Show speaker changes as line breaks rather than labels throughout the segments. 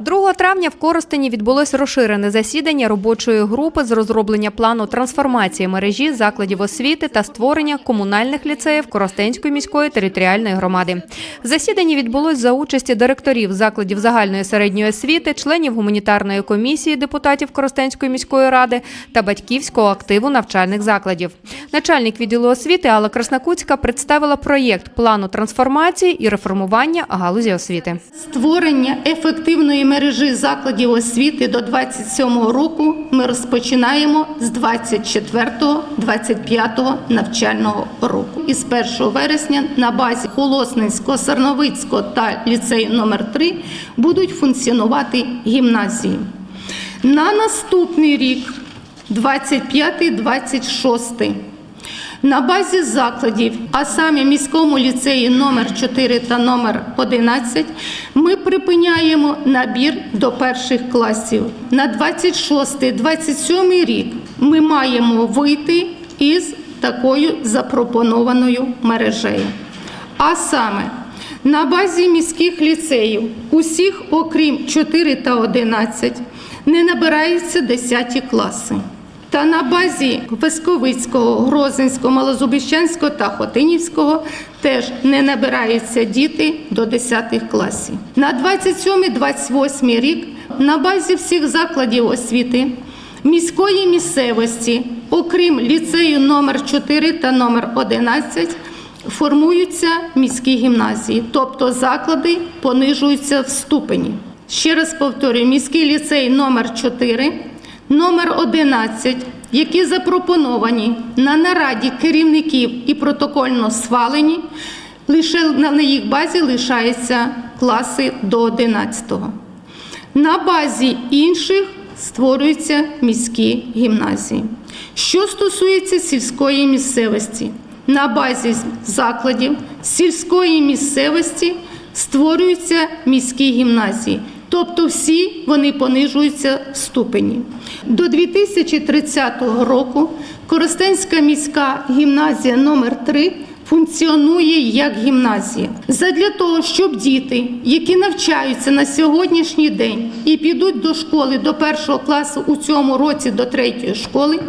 2 травня в Коростені відбулось розширене засідання робочої групи з розроблення плану трансформації мережі закладів освіти та створення комунальних ліцеїв Коростенської міської територіальної громади. Засідання відбулось за участі директорів закладів загальної середньої освіти, членів гуманітарної комісії депутатів Коростенської міської ради та батьківського активу навчальних закладів. Начальник відділу освіти Алла Краснокутська представила проєкт плану трансформації і реформування галузі освіти.
Створення ефективної мережі закладів освіти до 27 року ми розпочинаємо з 24-25 навчального року. Із 1 вересня на базі Холосненського, Сарновицького та ліцею номер 3 будуть функціонувати гімназії. На наступний рік, 25-26, на базі закладів, а саме міському ліцеї номер 4 та номер 11, ми припиняємо набір до перших класів. На 26-27 рік ми маємо вийти із такою запропонованою мережею. А саме на базі міських ліцеїв усіх, окрім 4 та 11, не набираються 10 класи. Та на базі Висковицького, Грозинського, Малозубіщенського та Хотинівського теж не набираються діти до 10 класів. На 27-28 рік на базі всіх закладів освіти міської місцевості, окрім ліцею номер 4 та номер 11, формуються міські гімназії, тобто заклади понижуються в ступені. Ще раз повторюю, міський ліцей номер 4 Номер 11, які запропоновані на нараді керівників і протокольно свалені, лише на їх базі лишаються класи до 11-го. На базі інших створюються міські гімназії. Що стосується сільської місцевості, на базі закладів сільської місцевості створюються міські гімназії. Тобто всі вони понижуються в ступені. До 2030 року Коростенська міська гімназія номер 3 функціонує як гімназія. Задля того, щоб діти, які навчаються на сьогоднішній день і підуть до школи до першого класу у цьому році до третьої школи,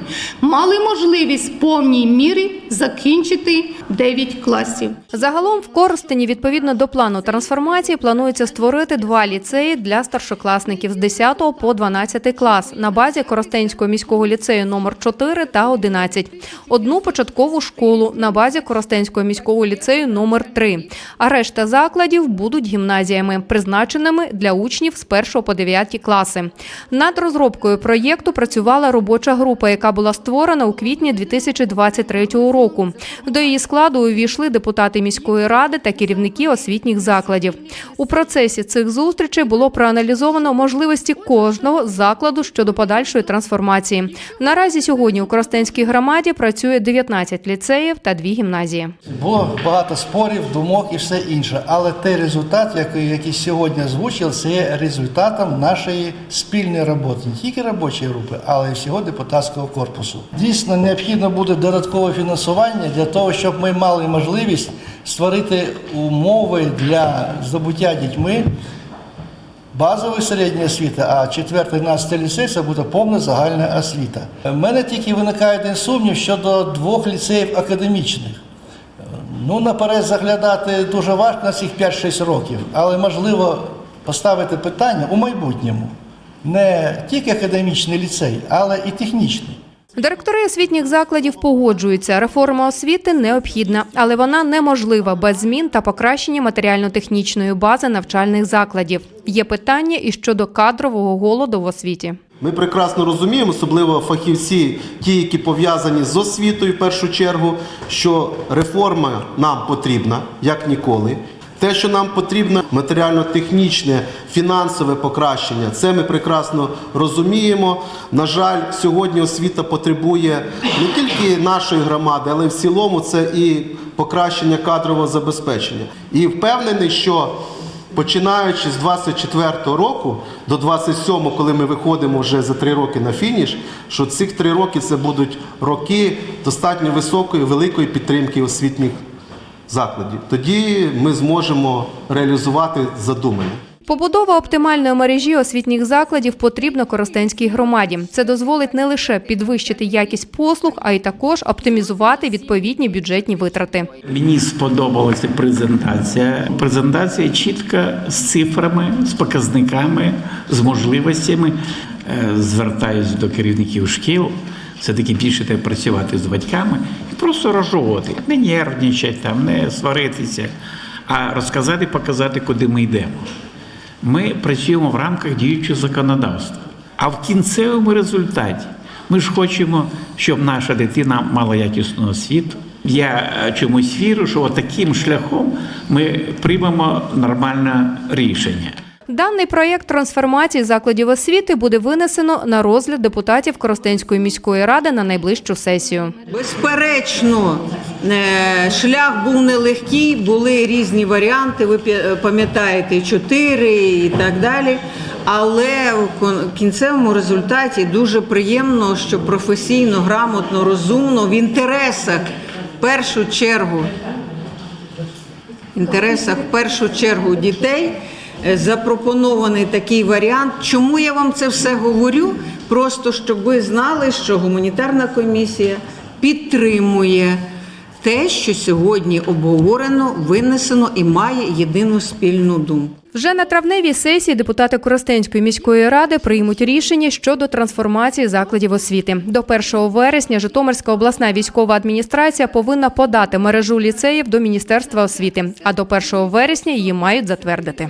мали можливість в повній мірі закінчити 9 класів.
Загалом в Коростені відповідно до плану трансформації планується створити два ліцеї для старшокласників з 10 по 12 клас на базі Коростенського міського ліцею номер 4 та 11, одну початкову школу на базі Коростенського міського ліцею номер 3, а решта закладів будуть гімназіями, призначеними для учнів з 1 по 9 класи. Над розробкою проєкту працювала робоча група, яка була створена у квітні 2023 року. До її складу увійшли депутати міської ради та керівники освітніх закладів. У процесі цих зустрічей було проаналізовано можливості кожного закладу щодо подальшої трансформації. Наразі сьогодні у Коростенській громаді працює 19 ліцеїв та дві гімназії.
Було багато спорів, думок і все інше. Але той результат, який, який сьогодні озвучив, це є результатом нашої спільної роботи, не тільки робочої групи, але й всього депутатського корпусу. Дійсно, необхідно буде додаткове фінансування для того, щоб ми мали можливість створити умови для здобуття дітьми базової середньої освіти, а 4-12 ліцей це буде повна загальна освіта. У мене тільки виникає один сумнів щодо двох ліцеїв академічних. Ну, наперед заглядати дуже важко на цих 5-6 років, але можливо поставити питання у майбутньому. Не тільки академічний ліцей, але і технічний.
Директори освітніх закладів погоджуються, реформа освіти необхідна, але вона неможлива без змін та покращення матеріально-технічної бази навчальних закладів. Є питання і щодо кадрового голоду в освіті.
Ми прекрасно розуміємо, особливо фахівці, ті, які пов'язані з освітою в першу чергу, що реформа нам потрібна як ніколи. Те, що нам потрібно матеріально-технічне, фінансове покращення, це ми прекрасно розуміємо. На жаль, сьогодні освіта потребує не тільки нашої громади, але в цілому це і покращення кадрового забезпечення. І впевнений, що Починаючи з 24 року до 27, коли ми виходимо вже за три роки на фініш, що ці три роки це будуть роки достатньо високої, великої підтримки освітніх закладів. Тоді ми зможемо реалізувати задумане.
Побудова оптимальної мережі освітніх закладів потрібна Коростенській громаді. Це дозволить не лише підвищити якість послуг, а й також оптимізувати відповідні бюджетні витрати.
Мені сподобалася презентація. Презентація чітка з цифрами, з показниками, з можливостями. Е, Звертаюсь до керівників шкіл. Все-таки більше треба працювати з батьками і просто розжовувати, не нервничати, там, не сваритися, а розказати, показати, куди ми йдемо. Ми працюємо в рамках діючого законодавства. А в кінцевому результаті ми ж хочемо, щоб наша дитина мала якісну освіту. Я е, чомусь вірю, що таким шляхом ми приймемо нормальне рішення.
Даний проєкт трансформації закладів освіти буде винесено на розгляд депутатів Коростенської міської ради на найближчу сесію.
Безперечно, е, шлях був нелегкий, були різні варіанти. Ви пам'ятаєте, чотири і так далі. Але в кінцевому результаті дуже приємно, що професійно, грамотно, розумно, в інтересах в першу чергу інтересах в першу чергу дітей запропонований такий варіант. Чому я вам це все говорю? Просто щоб ви знали, що гуманітарна комісія підтримує те, що сьогодні обговорено, винесено і має єдину спільну думку.
Вже на травневій сесії депутати Коростенської міської ради приймуть рішення щодо трансформації закладів освіти. До 1 вересня Житомирська обласна військова адміністрація повинна подати мережу ліцеїв до Міністерства освіти, а до 1 вересня її мають затвердити.